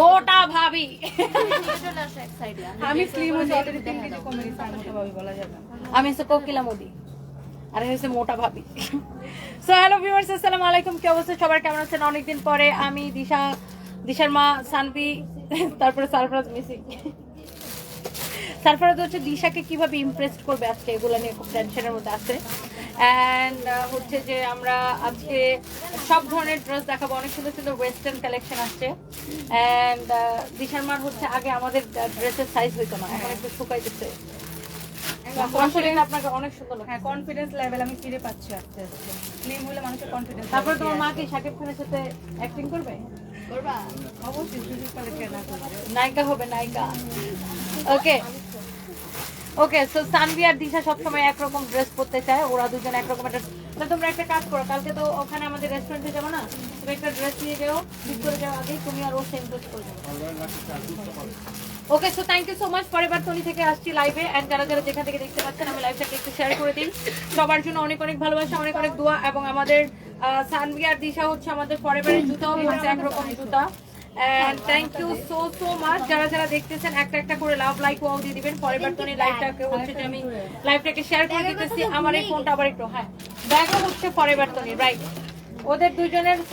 মোটা ভাবি। আমি স্লিম হয়ে যাই মোটা ভাবি বলা যাবে। আমি হচ্ছে কোকিলা মোদি। আর হচ্ছে মোটা ভাবি। সো হ্যালো ভিউয়ার্স আসসালামু আলাইকুম। কি অবস্থা? সবার কেমন আছেন? অনেকদিন পরে আমি দিশা দিশার মা সানভি তারপরে সারফরাজ মিসিং সারফরাজ হচ্ছে দিশাকে কীভাবে ইমপ্রেস করবে আজকে? এগুলো নিয়ে খুব টেনশনের মধ্যে আছে। অ্যান্ড হচ্ছে যে আমরা আজকে সব ধরনের ড্রেস দেখাবো। অনেক সুন্দর সুন্দর ওয়েস্টার্ন কালেকশন আসছে। অ্যান্ড দিশার মার হচ্ছে আগে আমাদের ড্রেসের সাইজ হইতো না। এখন একটু শুকাইতেছে। আপনাকে অনেক সুন্দর হ্যাঁ কনফিডেন্স লেভেল আমি ফিরে পাচ্ছি আস্তে আস্তে হলে মানুষের কনফিডেন্স তারপরে তোমার মা কি শাকিব খানের সাথে অ্যাক্টিং করবে? অবশ্যই করবে। নায়িকা হবে নায়িকা। ওকে ওকে সো সানভি আর দিশা সবসময় একরকম ড্রেস পরতে চায়, ওরা দুজন একরকম একটা তাহলে তোমরা একটা কাজ করো, কালকে তো ওখানে আমাদের রেস্টুরেন্টে যাব না? তুমি একটা ড্রেস নিয়ে যাও, ঠিক করে যাও আগেই তুমি আর ও সেম ড্রেস করবে okay so thank you so much পরের তনি থেকে আসছি লাইভে এন্ড যারা যারা যেখান থেকে দেখতে পাচ্ছেন আমি লাইভটাকে একটু শেয়ার করে দিন। সবার জন্য অনেক অনেক ভালোবাসা, অনেক অনেক দোয়া, এবং আমাদের সানভি আর দিশা হচ্ছে আমাদের পরেবারের জুতাও হচ্ছে একরকম জুতা। And thank you so so much যারা যারা দেখতেছেন একটা একটা করে লাভ লাইক ওয়াও দিয়ে দিবেন। পরের তনি লাইভটাকে হচ্ছে যে আমি লাইভটাকে শেয়ার করে দিতেছি। আমার এই ফোনটা আবার একটু হ্যাঁ। ব্যাগও হচ্ছে পরের তনি রাইট ওদের দুজনের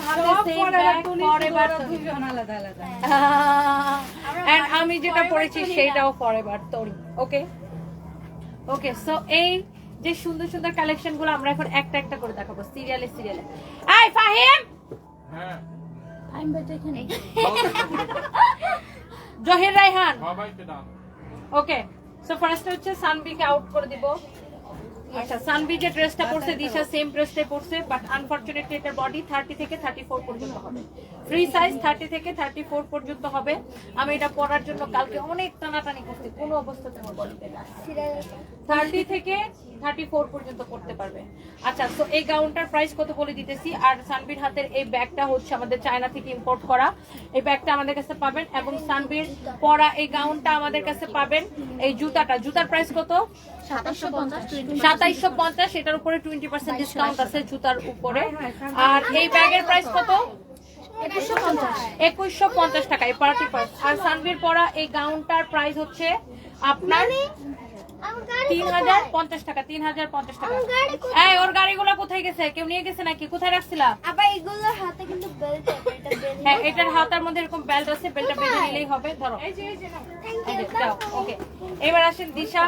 আমি যেটা পড়েছি সেটাও ফরএভার তোরি ওকে ওকে সো এই যে সুন্দর সুন্দর কালেকশনগুলো আমরা এখন একটা একটা করে দেখাবো সিরিয়ালে সিরিয়ালে এই ফাহিম! হ্যাঁ। জহির রাইহান সবাইকে দাও ওকে সো ফার্স্ট হচ্ছে সানবিকে আউট করে দিব। আচ্ছা সানবি যে ড্রেসটা পরছে দিশা সেম ড্রেসটাই পরছে বাট আনফরচুনেটলি এটার বডি থার্টি থেকে থার্টি ফোর পর্যন্ত হবে। ফ্রি সাইজ থার্টি থেকে থার্টি ফোর পর্যন্ত হবে। আমি এটা পরার জন্য কালকে অনেক টানাটানি করছি, কোনো অবস্থাতে আমার বডিতে থার্টি থেকে থার্টি ফোর পর্যন্ত করতে পারবে। আচ্ছা তো এই গাউনটার প্রাইস কত বলে দিতেছি? আর সানবির হাতের এই ব্যাগটা হচ্ছে আমাদের চায়না থেকে ইম্পোর্ট করা। এই ব্যাগটা আমাদের কাছে পাবেন এবং সানবির পরা এই গাউনটা আমাদের কাছে পাবেন। এই জুতাটা, জুতার প্রাইস কত? সাতাইশো পঞ্চাশ, এটার উপরে টোয়েন্টি পার্সেন্ট ডিসকাউন্ট আছে জুতার উপরে। আর এই ব্যাগের প্রাইস কত? একুশশো পঞ্চাশ। টাকা এই পার্টি পার্স আর সানবির পরা এই গাউনটার প্রাইস হচ্ছে আপনার তিন হাজার পঞ্চাশ টাকা তিন হাজার পঞ্চাশ টাকা। এই ওর গাড়িগুলো কোথায় গেছে? কেউ নিয়ে গেছে নাকি? কোথায় রাখছিলা? আবার এগুলোর হাতে কিন্তু বেল্ট আছে এটা বেল্ট হ্যাঁ এটার হাতার মধ্যে এরকম বেল্ট আছে বেল্টটা বেঁধে নিলেই হবে। ধরো। ওকে এবার আসেন দিশা।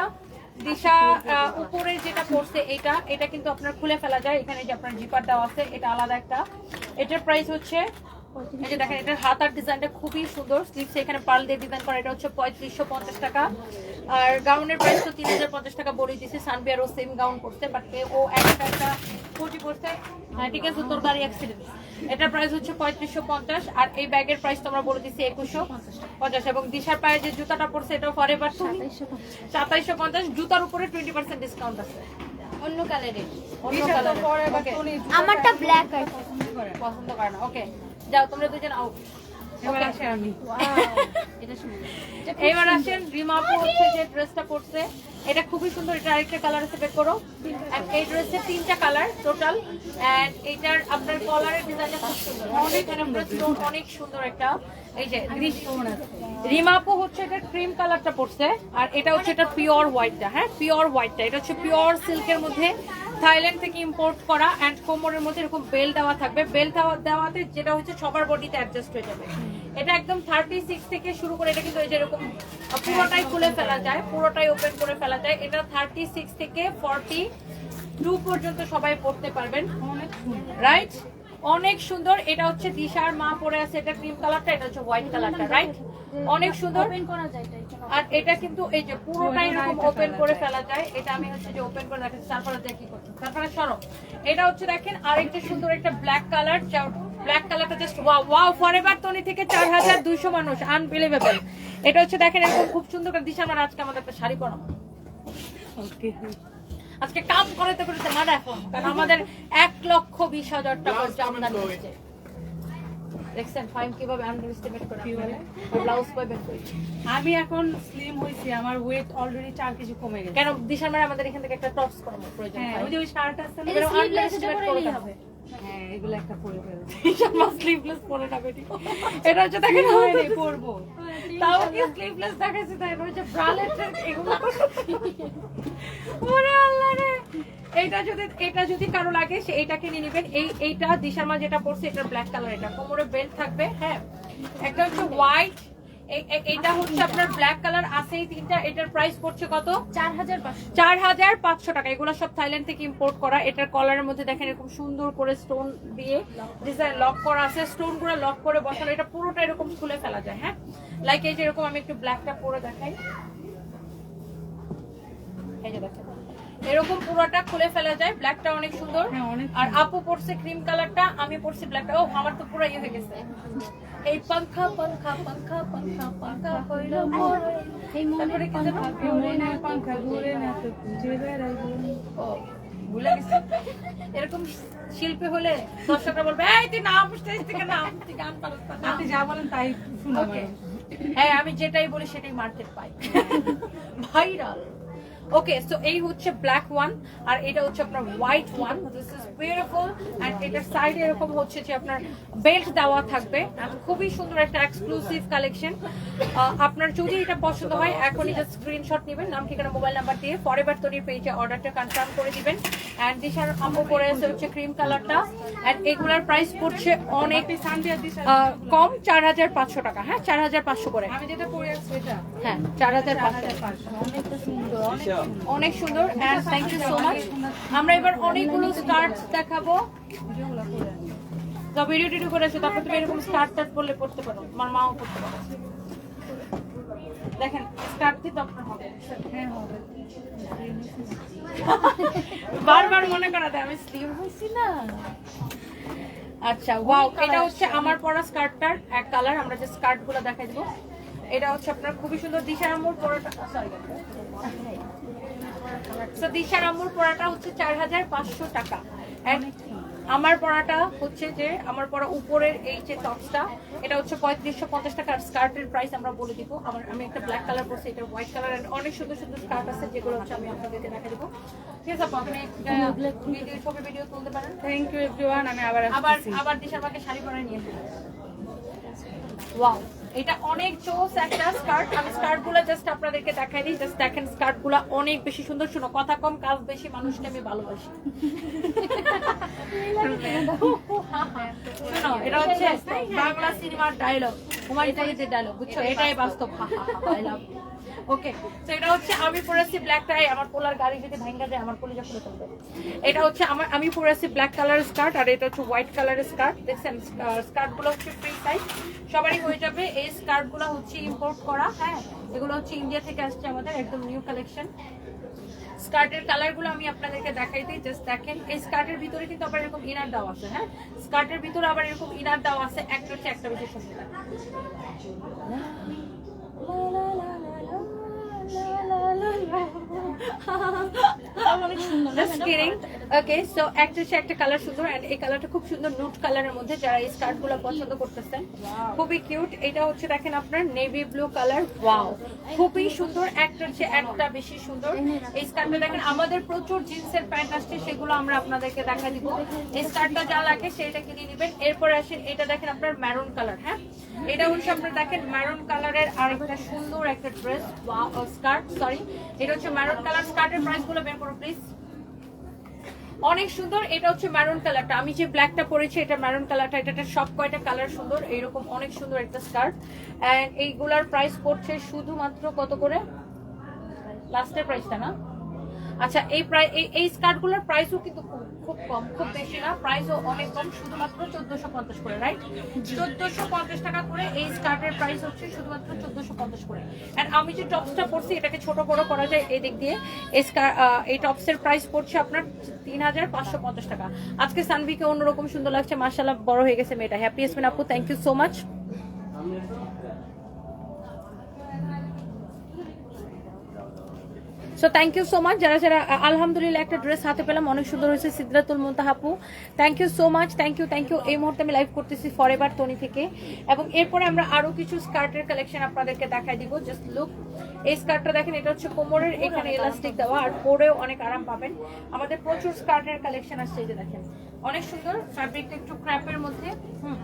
দিশা আহ, উপরে যেটা পড়ছে এটা এটা কিন্তু আপনার খুলে ফেলা যায়। এখানে যে আপনার জিপার দেওয়া আছে এটা আলাদা একটা। এটার প্রাইস হচ্ছে এই যে দেখেন এটার হাতার ডিজাইনটা খুবই সুন্দর। স্লিপস এখানে পার্ল দিয়ে ডিজাইন করা এটা হচ্ছে পঁয়ত্রিশশো পঞ্চাশ টাকা। আর গাউনের প্রাইস তো তিন হাজার পঞ্চাশ টাকা বলে সানবিয়ার ও সেম গাউন বাট ও একটা একটা কোটি করছে হ্যাঁ ঠিক আছে তোর গাড়ি অ্যাক্সিডেন্ট এটার প্রাইস হচ্ছে পঁয়ত্রিশশো পঞ্চাশ আর এই ব্যাগের প্রাইস তোমরা বলে দিচ্ছি একুশশো পঞ্চাশ এবং দিশার পায়ে যে জুতাটা পড়ছে এটাও ফর এবার সাতাইশশো পঞ্চাশ। জুতার উপরে টোয়েন্টি পার্সেন্ট ডিসকাউন্ট আছে। অন্য কালারের অন্য কালারের আমারটা ব্ল্যাক আছে পছন্দ করে না। ওকে যাও তোমরা দুজন আউট এবার আসে আমি। এবার আসেন রিমা হচ্ছে যে ড্রেসটা পরছে। এটা খুবই সুন্দর এটা আরেকটা কালার আছে বের করো। এই ড্রেসের তিনটা কালার টোটাল এন্ড এটার আপনার কলারের ডিজাইনটা খুব সুন্দর। অনেক আমরা অনেক সুন্দর একটা। এই যে রিমা আপু হচ্ছে এটা ক্রিম কালারটা পরছে। আর এটা হচ্ছে এটা পিওর হোয়াইটটা হ্যাঁ? পিওর হোয়াইটটা এটা হচ্ছে পিওর সিল্কের মধ্যে থাইল্যান্ড থেকে ইম্পোর্ট করা অ্যান্ড কোমরের মধ্যে এরকম বেল দেওয়া থাকবে। বেল দেওয়াতে যেটা হচ্ছে সবার বডিতে অ্যাডজাস্ট হয়ে যাবে। এটা একদম থার্টি সিক্স থেকে শুরু করে এটা কিন্তু যেরকম পুরোটাই খুলে ফেলা যায়, পুরোটাই ওপেন করে ফেলা যায়। এটা থার্টি সিক্স থেকে ফর্টি টু পর্যন্ত সবাই পড়তে পারবেন। রাইট অনেক সুন্দর। এটা হচ্ছে দিশার মা পরে আছে। এটা ক্রিম কালারটা এটা হচ্ছে হোয়াইট কালারটা রাইট অনেক সুন্দর। করা যায়। আর এটা কিন্তু এই যে পুরোটাই এরকম ওপেন করে ফেলা যায় এটা আমি হচ্ছে যে ওপেন করে দেখাচ্ছি তারপরে কি করছি তারপরে সরো। এটা হচ্ছে দেখেন আরেকটা সুন্দর একটা ব্ল্যাক কালার ব্ল্যাক কালারটা just wow wow forever Toni থেকে চার হাজার দুইশো মানুষ আনবিলিভেবল এটা হচ্ছে দেখেন এরকম খুব সুন্দর করে দিশা আমার আজকে আমাদের একটা শাড়ি পরানো ওকে। আজকে কাম করাতে করেছে না এখন কারণ আমাদের এক লক্ষ বিশ হাজার টাকা জামদানি হচ্ছে দেখছেন ফাইন কীভাবে ব্লাউজ কই আমি এখন স্লিম হয়েছি আমার ওয়েট অলরেডি চার কেজি কমে গেছে। কেন মানে আমাদের এখান থেকে একটা টপস প্রয়োজন হ্যাঁ ওই যে ওই শার্ট আছে না করে হবে। হ্যাঁ এগুলো একটা পরে ফেলব আমার স্লিভলেস পরে না। বেটি এটা হচ্ছে দেখেন হয়নি পরবো। তাও কি স্লিভলেস দেখাচ্ছে তাই? এটা হচ্ছে ব্রালেট এগুলো। ওরে আল্লাহ রে! এইটা যদি এটা যদি কারও লাগে সে এইটাকে নিয়ে নেবেন। এই এইটা দিশার মা যেটা পড়ছে এটা ব্ল্যাক কালার এটা কোমরে বেল্ট থাকবে হ্যাঁ। একটা হচ্ছে হোয়াইট এটা হচ্ছে আপনার ব্ল্যাক কালার আছে এই তিনটা এটার প্রাইস পড়ছে কত? চার হাজার পাঁচশো। চার হাজার পাঁচশো টাকা। এগুলো সব থাইল্যান্ড থেকে ইম্পোর্ট করা। এটার কলারের মধ্যে দেখেন এরকম সুন্দর করে স্টোন দিয়ে ডিজাইন লক করা আছে। স্টোনগুলো লক করে বসানো এটা পুরোটা এরকম খুলে ফেলা যায় হ্যাঁ। লাইক এই যে এরকম আমি একটু ব্ল্যাকটা পরে দেখাই। এই যে দেখেন। এরকম পুরোটা খুলে ফেলা যায়। ব্ল্যাকটা অনেক সুন্দর। হ্যাঁ, অনেক আর আপু পড়ছে ক্রিম কালারটা আমি পড়ছি ব্ল্যাকটা ও আমার তো পুরো ইয়ে হয়ে গেছে। এই পাঙ্খা পাঙ্খা পাঙ্খা পাঙ্খা পাঙ্খা হইল মোর এই তারপরে কি? মনে পাঙ্খা ঘুরে না তো খুঁজে ও, ভুলে গেছি। এরকম শিল্পী হলে দর্শকরা বলবে এই তুই নাম স্টেজ থেকে নাম তুই গান পারস না, নাম।" আপনি যা বলেন তাই শুনো ওকে হ্যাঁ। আমি যেটাই বলি সেটাই মার্কেট পাই। ভাইরাল ওকে সো এই হচ্ছে ব্ল্যাক ওয়ান আর এটা হচ্ছে আপনার white one this beautiful and এটার সাইডে এরকম হচ্ছে যে আপনার বেল্ট দেওয়া থাকবে। খুবই সুন্দর একটা এক্সক্লুসিভ কালেকশন আপনার যদি এটা পছন্দ হয় এখনই জাস্ট স্ক্রিনশট নেবেন নাম ঠিকানা মোবাইল নাম্বার দিয়ে ফরএভার তৈরির পেজে অর্ডারটা কনফার্ম করে দিবেন। এন্ড দিশার আমো পরে আছে হচ্ছে ক্রিম কালারটা এন্ড এগুলার প্রাইস পড়ছে অনেক কম চার হাজার পাঁচশো টাকা। হ্যাঁ চার হাজার পাঁচশো করে। আমি যেটা পরে আছি এটা হ্যাঁ চার হাজার পাঁচশো। অনেক অনেক সুন্দর and thank you so much আমরা এবার অনেকগুলো স্কার্ট দেখাবো। ভিডিও টিডিও করে তারপর তুমি এরকম স্কার্ট টার্ট পরলে পড়তে পারো। আমার মাও পড়তে পারো। হবে? বারবার মনে করা আচ্ছা ওয়াও এটা হচ্ছে আমার পরা স্কার্টটার এক কালার আমরা যে স্কার্টগুলো দেখাই দিব। এটা হচ্ছে আপনার খুবই সুন্দর দিশার আম্মুর পরাটা সরি দিশার পরাটা হচ্ছে চার হাজার পাঁচশো টাকা। আমার পড়াটা হচ্ছে যে আমার পড়া উপরের এই যে টপসটা এটা হচ্ছে পঁয়ত্রিশশো পঞ্চাশ টাকা আর স্কার্টের প্রাইস আমরা বলে দিব। আমার আমি একটা ব্ল্যাক কালার পরছি এটা হোয়াইট কালার এন্ড অনেক সুন্দর সুন্দর স্কার্ট আছে যেগুলো হচ্ছে আমি আপনাদেরকে দেখা দিব। ঠিক আছে আপু, আপনি ভিডিও ছবি ভিডিও তুলতে পারেন? থ্যাংক ইউ এভরিওয়ান আমি আবার আবার আবার দিশার মাকে শাড়ি পরে নিয়ে ওয়াও এটা অনেক চোস একটা স্কার্ট। আমি স্কার্টগুলো জাস্ট আপনাদেরকে দেখাই দিই। জাস্ট দেখেন স্কার্টগুলো অনেক বেশি সুন্দর। শুনো কথা কম কাজ বেশি মানুষকে আমি ভালোবাসি। শোনো, এটা হচ্ছে বাংলা সিনেমার ডায়লগ হুমায়ুন যে ডায়লগ বুঝছ? এটাই বাস্তব। ওকে তো এটা হচ্ছে আমি পরেছি ব্ল্যাক টাই আমার পোলার গাড়ি যদি ভাঙ্গা যায়, আমার কলিজা খুলে ফেলবে। এটা হচ্ছে আমার, আমি পরেছি ব্ল্যাক কালার স্কার্ট আর এটা হচ্ছে হোয়াইট কালারের স্কার্ট দেখছেন স্কার্টগুলো হচ্ছে ফ্রি সাইজ সবারই হয়ে যাবে। এই স্কার্টগুলো হচ্ছে ইম্পোর্ট করা হ্যাঁ? এগুলো হচ্ছে ইন্ডিয়া থেকে আসছে আমাদের, একদম নিউ কালেকশন স্কার্টের কালারগুলো আমি আপনাদেরকে দেখাই দিই জাস্ট দেখেন। এই স্কার্টের ভিতরে কিন্তু আবার এরকম ইনার দেওয়া আছে হ্যাঁ? স্কার্টের ভিতরে আবার এরকম ইনার দেওয়া আছে, একটা হচ্ছে একটা বেশি সুন্দর Okay, so একটা হচ্ছে একটা কালার সুন্দর and এই কালারটা খুব সুন্দর নুট কালারের মধ্যে যারা এই স্কার্টগুলো পছন্দ করতেছেন খুবই কিউট এটা হচ্ছে দেখেন আপনার নেভি ব্লু কালার ওয়াও খুবই সুন্দর একটা হচ্ছে একটা বেশি সুন্দর। এই স্কার্টটা দেখেন আমাদের প্রচুর জিন্সের প্যান্ট আসছে সেগুলো আমরা আপনাদেরকে দেখা দিব। এই স্কার্টটা যা লাগে সেটা কিনে নেবেন এরপর আসেন এটা দেখেন আপনার ম্যারুন কালার হ্যাঁ? এটা হচ্ছে আপনার দেখেন ম্যারুন কালারের আরেকটা সুন্দর একটা ড্রেস স্কার্ট সরি এটা হচ্ছে ম্যারুন কালার স্কার্টের প্রাইসগুলো বের করো প্লিজ অনেক সুন্দর, এটা হচ্ছে ম্যারুন কালারটা আমি যে ব্ল্যাকটা পরেছি, এটা ম্যারুন কালারটা এটা একটা সব কয়টা কালার সুন্দর এইরকম অনেক সুন্দর একটা স্কার্ট এন্ড এইগুলার প্রাইস পড়ছে শুধুমাত্র কত করে? লাস্টের প্রাইসটা না? আচ্ছা এই প্রাইস এই এই স্কার্টগুলোর প্রাইসও কিন্তু খুব খুব কম খুব বেশি না। প্রাইসও অনেক কম শুধুমাত্র চোদ্দশো পঞ্চাশ করে রাইট চোদ্দশো পঞ্চাশ টাকা করে এই স্কার্টের প্রাইস হচ্ছে শুধুমাত্র চোদ্দশো পঞ্চাশ করে। অ্যান্ড আমি যে টপসটা পরছি এটাকে ছোট বড় করা যায় এই দিক দিয়ে। এই স্কার এই টপসের প্রাইস পড়ছে আপনার তিন হাজার পাঁচশো পঞ্চাশ টাকা। আজকে সানভিকে অন্যরকম সুন্দর লাগছে মার্শাল্লাহ বড় হয়ে গেছে মেয়েটা। হ্যাপি এসমেন আপু thank you so much so thank you so much যারা যারা আলহামদুলিল্লাহ একটা ড্রেস হাতে পেলাম, অনেক সুন্দর হয়েছে সিদ্ধাতুল মুন্তাহাপু thank you so much thank you thank you এই মুহূর্তে আমি লাইভ করতেছি ফর এভার তনি থেকে। এবং এরপরে আমরা আরও কিছু স্কার্টের কালেকশন আপনাদেরকে দেখাই দিব। জাস্ট লুক এই স্কার্টটা দেখেন, এটা হচ্ছে কোমরের, এখানে এলাস্টিক দেওয়া, আর পরেও অনেক আরাম পাবেন। আমাদের প্রচুর স্কার্টের কালেকশন আসছে, এই যে দেখেন। অনেক সুন্দর ফ্যাব্রিকটা একটু ক্র্যাপের মধ্যে। হুম।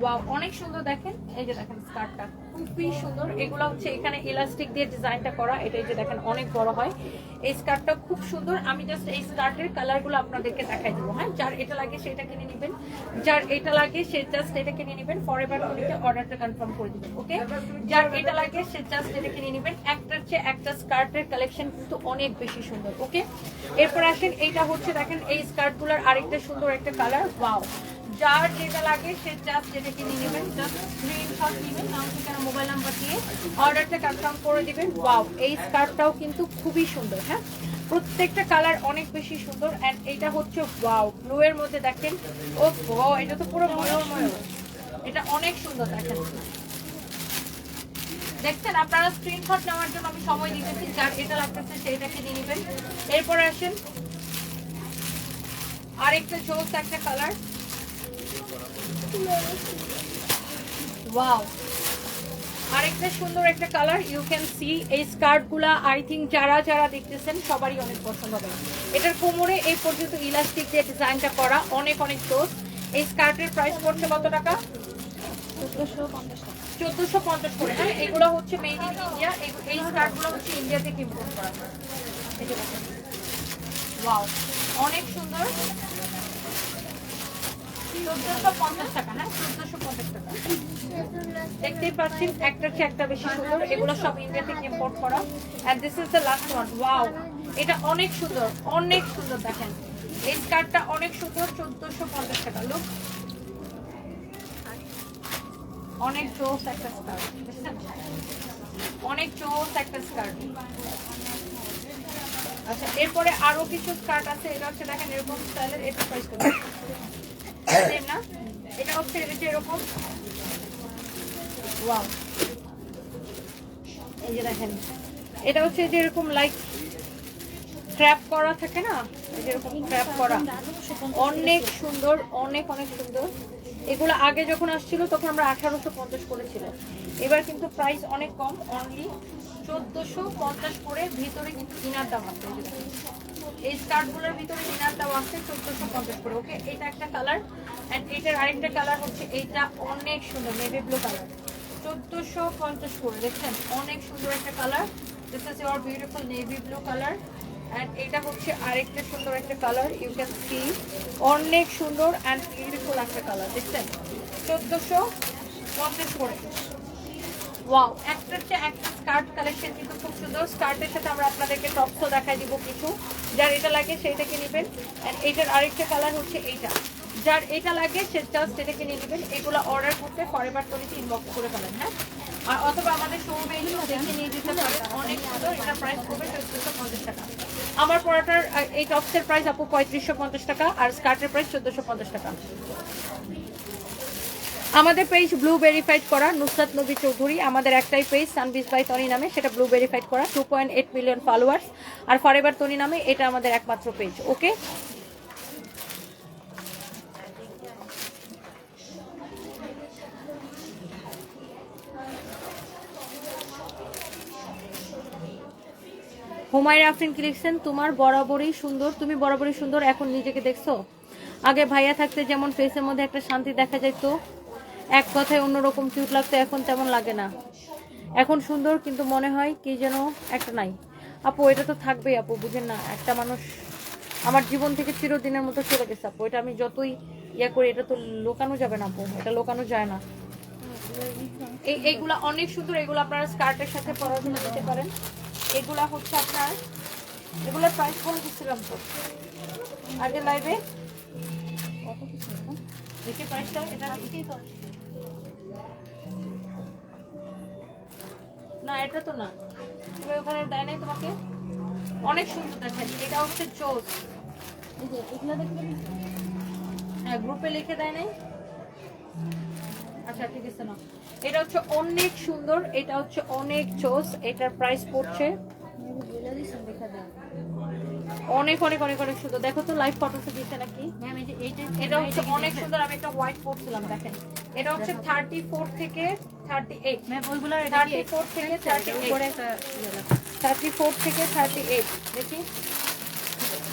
ওয়াও, অনেক সুন্দর দেখেন। এই যে দেখেন স্কার্টটা, খুবই সুন্দর। এগুলো হচ্ছে এখানে ইলাস্টিক দিয়ে ডিজাইনটা করা। এটা এই যে দেখেন, অনেক বড় হয়। এই স্কার্টটা খুব সুন্দর। আমি জাস্ট এই স্কার্টের কালারগুলো আপনাদেরকে দেখাই দেবো। হ্যাঁ যার এটা লাগে সেটা কিনে নেবেন। যার এটা লাগে সে জাস্ট এটা কিনে নেবেন। ফর এভার অর্ডারটা কনফার্ম করে দিবেন ওকে যার এটা লাগে সে জাস্ট এটা কিনে নেবেন। একটার চেয়ে একটা স্কার্টের কালেকশন কিন্তু অনেক বেশি সুন্দর ওকে এরপর আসেন, এইটা হচ্ছে দেখেন, এই স্কার্টগুলোর আরেকটা সুন্দর একটা কালার ওয়াও যার যেটা লাগে সে জাস্ট যেটা কিনে নেবেন জাস্ট স্ক্রিনশট নেবেন নাম ঠিকানা মোবাইল নাম্বার দিয়ে অর্ডারটা কনফার্ম করে দিবেন। ওয়াও এই স্কার্টটাও কিন্তু খুবই সুন্দর হ্যাঁ? প্রত্যেকটা কালার অনেক বেশি সুন্দর এন্ড এটা হচ্ছে ওয়াও ব্লু এর মধ্যে দেখেন, ও এটা তো পুরো ময়ূরময় এটা অনেক সুন্দর দেখেন। দেখছেন, আপনারা স্ক্রিনশট নেওয়ার জন্য আমি সময় দিতেছি, যার এটা লাগতেছে সেইটা নিয়ে নেবেন। এরপরে আসেন, আরেকটা জোস একটা কালার ওয়াও আরেকটা সুন্দর একটা কালার ইউ ক্যান সি এই স্কার্টগুলা আই থিঙ্ক যারা যারা দেখতেছেন, সবারই অনেক পছন্দ হবে। এটার কোমরে এই পর্যন্ত ইলাস্টিক দিয়ে ডিজাইনটা করা, অনেক অনেক দোষ এই স্কার্টের প্রাইস পড়ছে কত টাকা? চোদ্দশো পঞ্চাশ করে। হ্যাঁ এগুলো হচ্ছে মেড ইন ইন্ডিয়া এই স্কার্টগুলো হচ্ছে ইন্ডিয়া থেকে ইম্পোর্ট করা। ওয়াও অনেক সুন্দর। চোদ্দশো পঞ্চাশ টাকা হ্যাঁ? চোদ্দশো পঞ্চাশ টাকা। দেখতেই পাচ্ছেন, একটা চেয়ে একটা বেশি সুন্দর। এগুলো সব ইন্ডিয়া থেকে ইম্পোর্ট করা। And this is the last one wow এটা অনেক সুন্দর অনেক সুন্দর, দেখেন। এই স্কার্টটা অনেক সুন্দর, চোদ্দশো পঞ্চাশ টাকা। লুক অনেক জোস একটা স্কার্ট অনেক জোস একটা স্কার্ট আচ্ছা এরপরে আরও কিছু স্কার্ট আছে। এটা হচ্ছে, দেখেন, এরকম স্টাইলের এটা প্রাইস সেম না? এটা হচ্ছে এটা এরকম। ওয়াও দেখেন, এটা হচ্ছে যে এরকম লাইক ট্র্যাপ করা থাকে না? এই যে ট্র্যাপ করা। অনেক সুন্দর, অনেক অনেক সুন্দর। এগুলো আগে যখন আসছিল, তখন আমরা আঠারোশো পঞ্চাশ করেছিলাম। এবার কিন্তু প্রাইস অনেক কম অনলি চোদ্দোশো পঞ্চাশ করে ভিতরে কিন্তু ইনার দাম আছে। এই স্কার্টগুলোর ভিতরে ইনার দাম আছে চোদ্দোশো পঞ্চাশ করে। ওকে, এটা একটা কালার অ্যান্ড এটার আরেকটা কালার হচ্ছে এইটা অনেক সুন্দর নেভি ব্লু কালার চোদ্দোশো পঞ্চাশ করে, দেখছেন? অনেক সুন্দর একটা colour this is your beautiful navy blue colour and এটা হচ্ছে আরেকটা সুন্দর একটা কালার ইউ ক্যান সি অনেক সুন্দর অ্যান্ড বিউটিফুল একটা কালার দেখছেন? চোদ্দোশো পঞ্চাশ করে। ওয়াও একটার চেয়ে একটা স্কার্ট কালেকশন কিন্তু খুব সুন্দর। স্কার্টের সাথে আমরা আপনাদেরকে টপসও দেখাই দিব কিছু। যার এটা লাগে সেইটাকে নেবেন। অ্যান্ড এইটার আরেকটা কালার হচ্ছে এইটা। যার এটা লাগে সে জাস্ট এটাকে নিয়ে নেবেন। এগুলো অর্ডার করতে ফরেভার তলিতে ইনবক্স করে ফেলেন হ্যাঁ? আর অথবা আমাদের শোরুমে এসে দেখে নিয়ে যেতে পারেন। অনেক সুন্দর। এটা প্রাইস পড়বে চোদ্দশো পঞ্চাশ টাকা। আমার পড়াটার আহ, এই টপসের প্রাইস আপু পঁয়ত্রিশশো পঞ্চাশ টাকা। আর স্কার্টের প্রাইস চোদ্দশো পঞ্চাশ টাকা। আমাদের পেজ ব্লু ভেরিফাইড করা, নুসরাত নবী চৌধুরী, আমাদের একটাই পেজ সানবিজ বাই তনি নামে, সেটা ব্লু ভেরিফাইড করা টু পয়েন্ট মিলিয়ন ফলোয়ার্স আর ফরএভার তনি নামে, এটা আমাদের একমাত্র পেজ ওকে হুমায়রা আফরিন কি লিখছেন, তোমার বরাবরই সুন্দর, তুমি বরাবরই সুন্দর, এখন নিজেকে দেখছ? আগে ভাইয়া থাকতে যেমন ফেসের মধ্যে একটা শান্তি দেখা যেত এক কথায় অন্যরকম কিউট লাগতো এখন তেমন লাগে না। এখন সুন্দর, কিন্তু মনে হয় কি যেন একটা নাই। আপু, এটা তো থাকবেই আপু, বুঝেন না, একটা মানুষ আমার জীবন থেকে চিরদিনের মতো চলে গেছে আপু। এটা আমি যতই ইয়া করি, এটা তো লোকানো যাবে না আপু, এটা লোকানো যায় না। এই, এইগুলা অনেক সুন্দর, এগুলো আপনারা স্কার্টের সাথে পরার জন্য দিতে পারেন। এগুলা হচ্ছে আপনার, এগুলোর প্রাইস বলে দিচ্ছিলাম তো। আগে লাইভে দেখি প্রাইসটা এটা? না এটা তো না। তুমি ওখানে দেয় নাই তোমাকে? অনেক সুন্দর দেখেন এটা হচ্ছে দেখবেন হ্যাঁ গ্রুপে লিখে দেয় নাই? আচ্ছা ঠিক আছে না। এটা হচ্ছে অনেক সুন্দর এটা হচ্ছে অনেক চোস এটার প্রাইস পড়ছে। অনেক অনেক অনেক অনেক সুন্দর। দেখো তো লাইভ ফটোতে দিচ্ছে নাকি? এটা হচ্ছে অনেক সুন্দর আমি একটা হোয়াইট পরছিলাম দেখেন। এটা হচ্ছে থার্টি ফোর থেকে থার্টি এইট ম্যাম ওইগুলো থার্টি ফোর থেকে থার্টি উপরে এইট একটা থার্টি ফোর থেকে থার্টি এইট দেখি।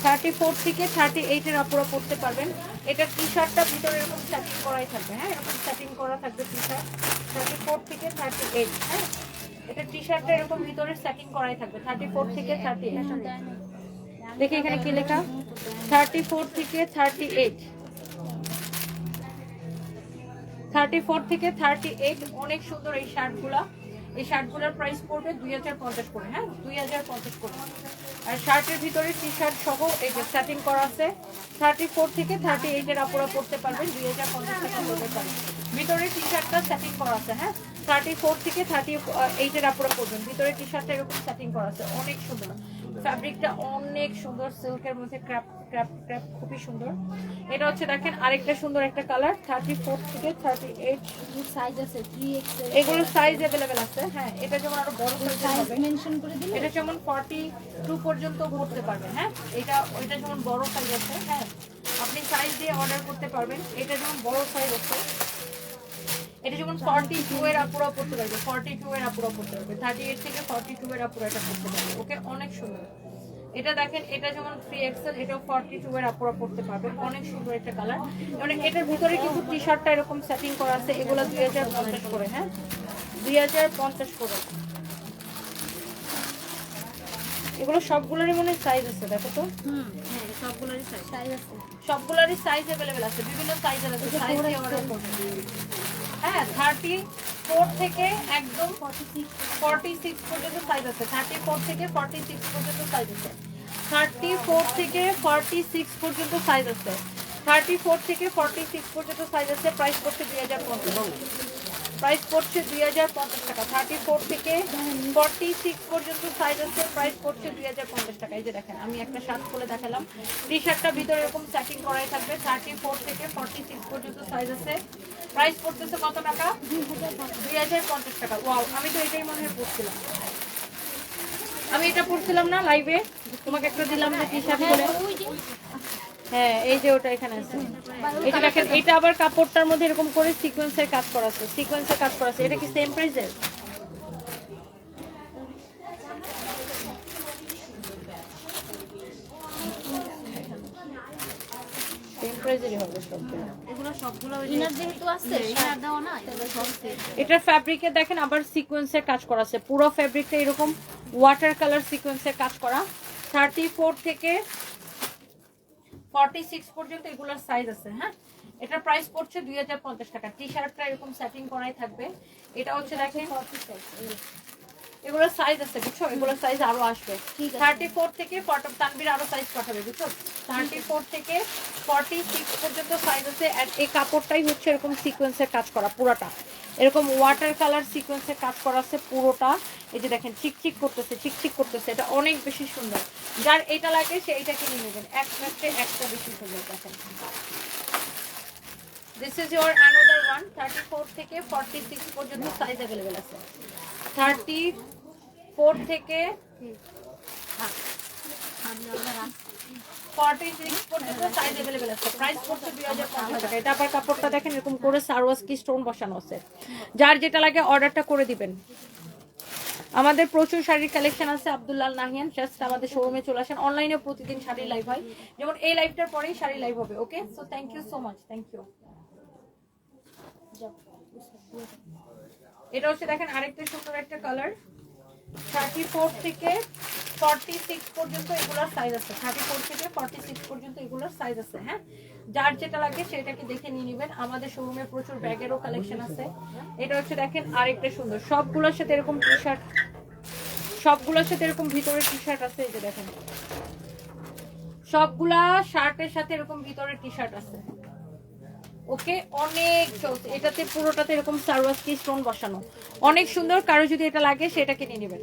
থার্টি ফোর থেকে থার্টি এইটের আপুরা পড়তে পারবেন। এটা টি শার্টটা ভিতরে এরকম সেটিং করাই থাকবে হ্যাঁ? এরকম সেটিং করা থাকবে টি শার্ট থার্টি ফোর থেকে থার্টি এইট হ্যাঁ? এটা টি শার্টটা এরকম ভিতরে সেটিং করাই থাকবে। থার্টি ফোর থেকে থার্টি এইট দেখি এখানে কি লেখা? থার্টি ফোর থেকে থার্টি এইট থার্টি থেকে থার্টি অনেক সুন্দর এই শার্টগুলা। এই শার্টগুলোর প্রাইস পড়বে দুই হাজার পঞ্চাশ করে হ্যাঁ? দুই হাজার পঞ্চাশ করে। আর শার্টের ভিতরে টি শার্ট সহ এই যে স্টার্টিং করা আছে থার্টি ফোর থেকে থার্টি এইটের আপুরা পড়তে পারবেন, দুই হাজার পঞ্চাশ টাকা হতে পারবেন ভিতরে টি শার্টটা স্টার্টিং করা আছে হ্যাঁ? থার্টি ফোর থেকে থার্টি এইটের আপুরা পড়বেন ভিতরে টি শার্টটা এরকম সেটিং করা আছে। অনেক সুন্দর। ফ্যাব্রিকটা অনেক সুন্দর। সিল্কের মধ্যে ক্র্যাপ ক্র্যাপ ক্র্যাপ খুবই সুন্দর। এটা হচ্ছে দেখেন আরেকটা সুন্দর একটা কালার থার্টি ফোর থেকে থার্টি এইট সাইজ আছে 3x এগুলো সাইজ অ্যাভেলেবেল আছে। হ্যাঁ এটা যেমন আরও বড় সাইজ মেনশন করে দিলে এটা যেমন ফর্টি টু পর্যন্ত করতে পারবেন হ্যাঁ? এটা ওইটা যেমন বড় সাইজ আছে হ্যাঁ? আপনি সাইজ দিয়ে অর্ডার করতে পারবেন। এটা যেমন বড় সাইজ আছে এটা যেমন ফর্টি টু এর আপুরা পড়তে পারবে ফর্টি টু এর আপুরা পড়তে পারবে থার্টি এইট থেকে ফর্টি টু এর আপুরা এটা পড়তে পারবে ওকে অনেক সুন্দর এটা দেখেন এটা যেমন থ্রি এক্সেল এটাও ফর্টি টু এর আপুরা পড়তে পারবে অনেক সুন্দর একটা কালার মানে এটার ভিতরে কিন্তু টি শার্টটা এরকম সেটিং করা আছে এগুলো দুই হাজার পঞ্চাশ করে হ্যাঁ দুই হাজার পঞ্চাশ করে এগুলো সবগুলোরই মনে সাইজ আছে দেখো তো হুম হ্যাঁ সবগুলোরই সাইজ সাইজ আছে সবগুলোরই সাইজ अवेलेबल আছে বিভিন্ন সাইজের আছে সাইজ দিয়ে অর্ডার করবেন হ্যাঁ থার্টি ফোর থেকে একদম ফর্টি সিক্স পর্যন্ত সাইজ আছে। থার্টি ফোর থেকে ফর্টি সিক্স পর্যন্ত সাইজ আছে। থার্টি ফোর থেকে ফর্টি সিক্স পর্যন্ত সাইজ আছে। থার্টি ফোর থেকে ফর্টি সিক্স পর্যন্ত সাইজ আছে। প্রাইস পড়ছে দুই হাজার পঞ্চাশ। প্রাইস পড়ছে দুই হাজার পঞ্চাশ টাকা। থার্টি ফোর থেকে ফর্টি সিক্স পর্যন্ত সাইজ আছে প্রাইস পড়ছে দুই হাজার পঞ্চাশ টাকা। এই যে দেখেন, আমি একটা শার্ট খুলে দেখালাম। টি শার্টটা ভিতরে এরকম সেটিং করাই থাকবে। থার্টি ফোর থেকে ফর্টি সিক্স পর্যন্ত সাইজ আছে। প্রাইস পড়তেছে কত টাকা? দুই হাজার পঞ্চাশ টাকা। ওয়াও আমি তো এটাই মনে হয় পড়ছিলাম আমি এটা পড়ছিলাম না লাইভে তোমাকে একটা দিলাম যে টি শার্ট হ্যাঁ এই যে ওটা এখানে আছে। এটা দেখেন এটা আবার কাপড়টার মধ্যে এরকম করে সিকোয়েন্সের কাজ করা আছে সিকোয়েন্সের কাজ করা আছে। এটা কি সেম প্রাইসের ফ্যাব্রিকে দেখেন আবার সিকোয়েন্সের কাজ করা আছে। পুরো ফ্যাব্রিকটা এরকম ওয়াটার কালার সিকোয়েন্সের কাজ করা। থার্টি ফোর থেকে ফর্টি সিক্স পর্যন্ত এগুলোর সাইজ আছে হ্যাঁ? এটার প্রাইস পড়ছে দুই হাজার পঞ্চাশ টাকা। টি শার্টটা এরকম সেটিং করাই থাকবে। এটা হচ্ছে দেখেন এগুলোর সাইজ আছে বুঝছ? এগুলোর সাইজ আরও আসবে। থার্টি ফোর থেকে ফটো তানবির আরও সাইজ পাঠাবে বুঝছ? থার্টি ফোর থেকে ফর্টি সিক্স পর্যন্ত সাইজ আছে এই কাপড়টাই হচ্ছে এরকম সিকোয়েন্সের কাজ করা পুরোটা। এরকম ওয়াটার কালার সিকোয়েন্সের কাজ করা আছে পুরোটা। এই যে দেখেন চিকচিক করতেছে চিকচিক করতেছে এটা অনেক বেশি সুন্দর। যার এটা লাগে সে এটা কিনে নেবেন। এক প্যাকেটে একটা বেশি সুন্দর দেখেন। This is your another one thirty four থেকে ফর্টি সিক্স পর্যন্ত সাইজ অ্যাভেলেবেল আছে। থার্টি ফোর থেকে টাকা। কাপড়টা দেখেন, এরকম করে সারওয়াস কি স্টোন বসানো আছে। যার যেটা লাগে অর্ডারটা করে দিবেন। আমাদের প্রচুর শাড়ির কালেকশন আছে আব্দুল্লাহ নাহিয়ান জাস্ট আমাদের শোরুমে চলে আসেন। অনলাইনে প্রতিদিন শাড়ি লাইভ হয়। যেমন এই লাইভটার পরেই শাড়ি লাইভ হবে okay so thank you so much thank you এটা হচ্ছে দেখেন আরেকটা সুন্দর একটা কালার থার্টি থেকে ফর্টি পর্যন্ত এগুলোর সাইজ আছে। থার্টি থেকে ফর্টি পর্যন্ত এগুলোর সাইজ আছে হ্যাঁ? যার যেটা লাগে সেটাকে দেখে নিয়ে নেবেন। আমাদের শোরুমে প্রচুর ব্যাগেরও কালেকশন আছে। এটা হচ্ছে দেখেন আরেকটা সুন্দর। সবগুলোর সাথে এরকম টি শার্ট সবগুলোর সাথে এরকম ভিতরে টি শার্ট আছে, এই যে দেখেন। সবগুলা শার্টের সাথে এরকম ভিতরে টি শার্ট আছে। ওকে অনেক এটাতে পুরোটাতে এরকম সারওয়াস্কি স্টোন বসানো? অনেক সুন্দর কারও যদি এটা লাগে সেটা কিনে নেবেন।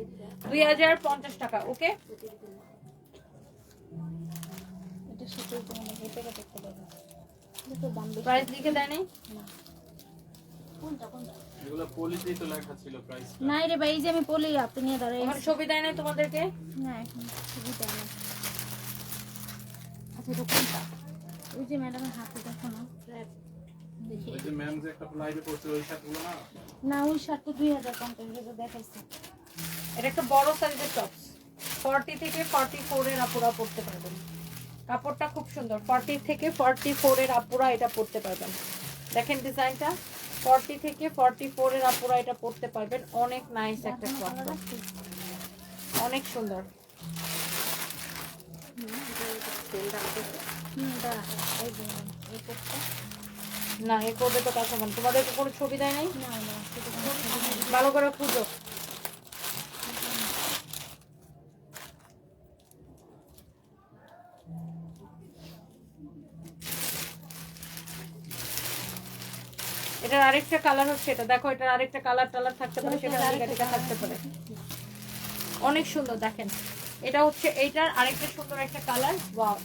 দুই হাজার পঞ্চাশ টাকা ওকে? প্রাইস লিখে দেয়নি কোনটা কোনটা? এগুলো পলিতেই তো লেখা ছিল প্রাইস নাই রে ভাই এই যে আমি পলি আপনি নিয়ে দাঁড়াই ছবি দেয় নাই তোমাদেরকে? না এখন সুবিধা নেই। আচ্ছা ওই যে ম্যাডামের হাতে দেখো না। না না ওই শার্ট দুই হাজার পঞ্চাশ টাকা দেখাইছে এটা একটা বড় সাইজের টপস ফর্টি থেকে ফর্টি ফোর আপুরা পড়তে পারবেন কাপড়টা খুব সুন্দর ফর্টি থেকে ফর্টি ফোর এর আপুরা এটা পড়তে পারবেন দেখেন ডিজাইনটা ফর্টি থেকে ফর্টি ফোর এর আপুরা এটা পড়তে পারবেন অনেক নাইস একটা অনেক সুন্দর হুম না এ করবে তো কাছে মানে তোমাদেরকে কোনো ছবি দেয় নাই? ভালো করে খুঁজো। এটার আরেকটা কালার হচ্ছে এটা। দেখো এটার আরেকটা কালার টালার থাকতে পারে সেটা আরেকটা থাকতে পারে। অনেক সুন্দর দেখেন। এটা হচ্ছে এইটার আরেকটা সুন্দর একটা কালার ওয়াও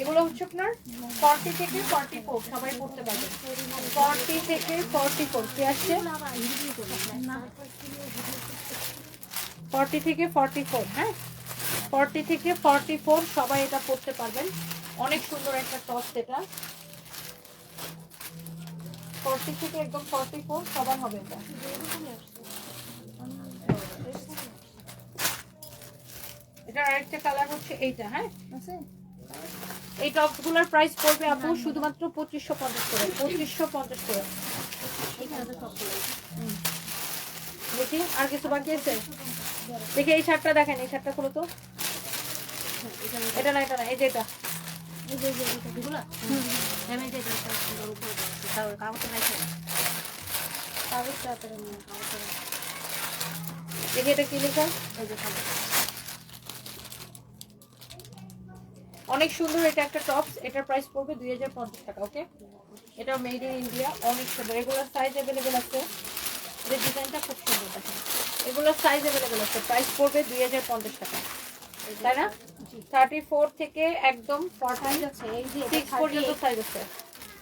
এগুলো হচ্ছে আপনার ফর্টি থেকে ফর্টি ফোর সবাই পড়তে পারবে। ফর্টি থেকে ফর্টি ফোর কি আসছে? ফর্টি থেকে ফর্টি ফোর হ্যাঁ? ফর্টি থেকে ফর্টি ফোর সবাই এটা পড়তে পারবেন। অনেক সুন্দর একটা টপ এটা ফর্টি থেকে একদম ফর্টি ফোর সবার হবে এটা। এটার আরেকটা কালার হচ্ছে এইটা হ্যাঁ? আছে? এই টপসগুলোর প্রাইস পড়বে আপু শুধুমাত্র পঁচিশশো পঞ্চাশ করে, পঁচিশশো পঞ্চাশ করে। দেখি আর কিছু বাকি আছে? দেখি এই শার্টটা দেখেন, এই শার্টটা খুলো তো। এটা না এটা না, এই যে এটা। এই যে এই যে এটা এগুলা আমি যে এটা সুন্দর উপরে তাও কাগজ নাই কাগজটা তাড়াতাড়ি নিয়ে কাগজটা দেখি এটা কি লেখা এই যে কাগজ অনেক সুন্দর এটা একটা টপস এটার প্রাইস পড়বে দুই হাজার পঞ্চাশ টাকা ওকে এটা মেড ইন ইন্ডিয়া অনেক সুন্দর। এগুলোর সাইজ অ্যাভেলেবেল আছে। এর ডিজাইনটা খুব সুন্দর দেখেন। এগুলোর সাইজ অ্যাভেলেবেল আছে। প্রাইস পড়বে দুই হাজার পঞ্চাশ টাকা। তাই না? থার্টি ফোর থেকে একদম সিক্স পর্যন্ত সাইজ আছে।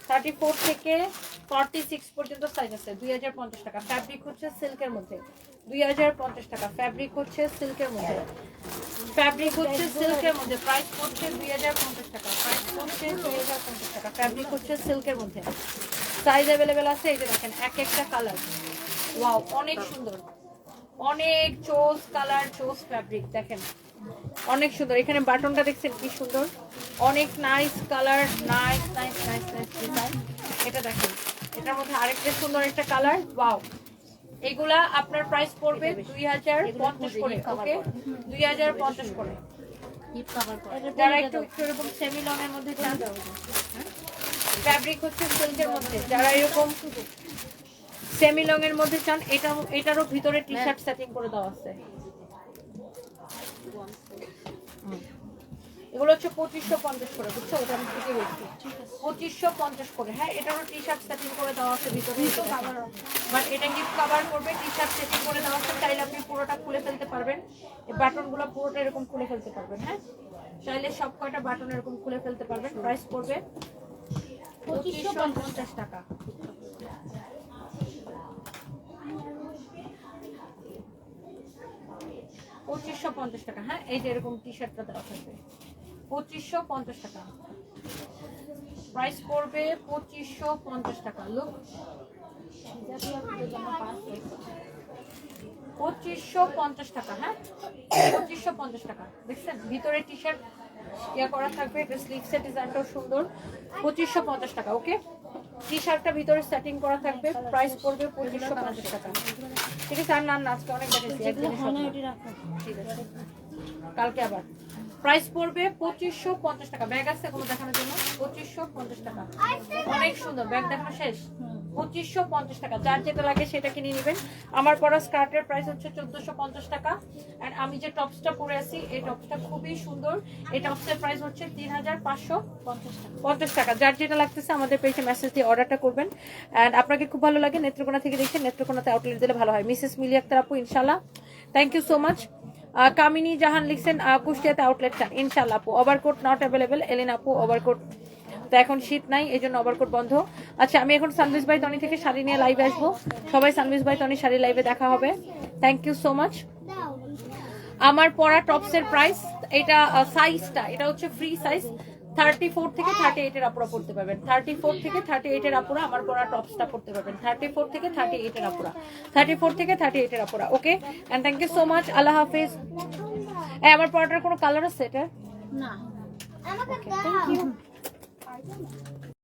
থার্টি ফোর থেকে ফর্টি সিক্স পর্যন্ত সাইজ আছে দুই হাজার পঞ্চাশ টাকা। ফ্যাব্রিক হচ্ছে সিল্কের মধ্যে। দুই হাজার পঞ্চাশ টাকা। ফ্যাব্রিক হচ্ছে সিল্কের মধ্যে। ফ্যাব্রিক হচ্ছে সিল্কের মধ্যে। প্রাইস পড়ছে দুই হাজার পঞ্চাশ টাকা। প্রাইস পড়ছে দুই হাজার পঞ্চাশ টাকা। ফ্যাব্রিক হচ্ছে সিল্কের মধ্যে। সাইজ অ্যাভেলেবেল আছে, এই যে দেখেন, এক একটা কালার ওয়াও অনেক সুন্দর। অনেক চোস কালার চোস ফ্যাব্রিক দেখেন। অনেক সুন্দর। এখানে বাটনটা দেখছেন কি সুন্দর? অনেক nice colour nice nice nice nice design এটা দেখেন। এটার মধ্যে আরেকটা সুন্দর একটা কালার ওয়াও এগুলা আপনার প্রাইস পড়বে দুই হাজার পঞ্চাশ করে ওকে দুই হাজার পঞ্চাশ করে। যারা মধ্যে ফ্যাব্রিক হচ্ছে যারা এরকম এর মধ্যে চান, এটা, এটারও ভিতরে টি শার্ট সেটিং করে দেওয়া আছে। এগুলো হচ্ছে পঁচিশশো পঞ্চাশ করে বুঝছ? ওটা আমি ঠিকই বলছি। পঁচিশশো পঞ্চাশ করে হ্যাঁ? এটারও টি শার্ট সেটিং করে দেওয়া আছে ভিতরে। বাট এটা গিফট কভার করবে টি শার্ট সেটিং করে দেওয়া আছে। চাইলে আপনি পুরোটা খুলে ফেলতে পারবেন। এই বাটনগুলো পুরোটা এরকম খুলে ফেলতে পারবেন হ্যাঁ? চাইলে সব কয়টা বাটন এরকম খুলে ফেলতে পারবেন। প্রাইস পড়বে পঁচিশশো পঞ্চাশ। টাকা। পঁচিশশো পঞ্চাশ টাকা হ্যাঁ? এই যে এরকম টি শার্টটা দেওয়া থাকবে। পঁচিশশো পঞ্চাশ টাকা। প্রাইস পড়বে পঁচিশশো পঞ্চাশ টাকা। লুক পঁচিশশো পঞ্চাশ টাকা হ্যাঁ? পঁচিশশো পঞ্চাশ টাকা। দেখছেন? ভিতরে টি শার্ট ইয়া করা থাকবে এটা স্লিভসের ডিজাইনটাও সুন্দর। পঁচিশশো পঞ্চাশ টাকা ওকে টি শার্টটা ভিতরে সেটিং করা থাকবে প্রাইস পড়বে পঁচিশশো পঞ্চাশ টাকা। ঠিক আছে? আর না আজকে অনেক দেখেছি। ঠিক আছে। কালকে আবার। প্রাইস পড়বে পঁচিশশো পঞ্চাশ টাকা। ব্যাগ আছে কোনো দেখানোর জন্য। পঁচিশশো পঞ্চাশ টাকা। অনেক সুন্দর। ব্যাগ দেখানো শেষ? পঁচিশশো পঞ্চাশ টাকা। যার যেটা লাগে সেটা কিনে নেবেন। আমার পরা স্কার্টের প্রাইস হচ্ছে চোদ্দশো পঞ্চাশ টাকা। আর আমি যে টপসটা পরে আছি, এই টপসটা খুবই সুন্দর। এই টপসের প্রাইস হচ্ছে তিন হাজার পাঁচশো পঞ্চাশ টাকা। যার যেটা লাগতেছে আমাদের পেজে মেসেজ দিয়ে অর্ডারটা করবেন। অ্যান্ড আপনাকে খুব ভালো লাগে নেত্রকোনা থেকে দেখছেন নেত্রকোনাতে আউটলেট দিলে ভালো হয়। মিসেস মিলি আক্তার আপু ইনশাল্লাহ thank you so much Kamini Jahan লিখছেন কুষ্টিয়াতে আউটলেটটা ইনশাল্লাহ আপু ওভারকোট নট অ্যাভেলেবেল এলিন আপু ওভারকোট তো এখন শীত নাই এই জন্য ওভারকোট বন্ধ। আচ্ছা আমি এখন সানভিস ভাই তনি থেকে শাড়ি নিয়ে লাইভে আসব। সবাই সানভিস ভাই তনি শাড়ি লাইভে দেখা হবে। থ্যাংক ইউ সো মাচ আমার পরা টপসের প্রাইস এটা সাইজটা এটা হচ্ছে ফ্রি সাইজ থার্টি ফোর থেকে থার্টি এইটের আপুরা পড়তে পারবেন। থার্টি ফোর থেকে থার্টি এইটের আপুরা আমার পড়া টপসটা পড়তে পারবেন। থার্টি ফোর থেকে থার্টি এইটের আপুরা। থার্টি ফোর থেকে থার্টি এইটের আপুরা okay and thank you so much আল্লাহ হাফিজ। হ্যাঁ আমার পরাটার কোনো কালার আছে এটা? না। আমাকে দাও।